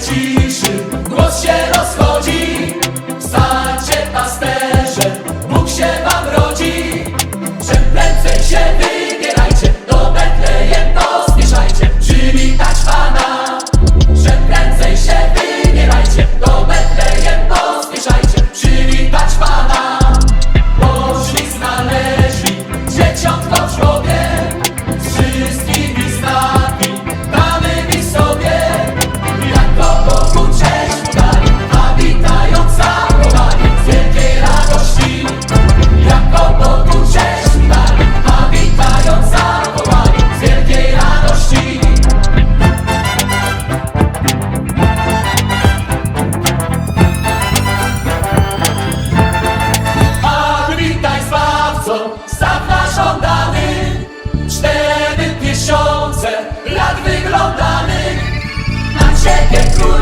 ciszy Głos się wyglądamy na ciebie król.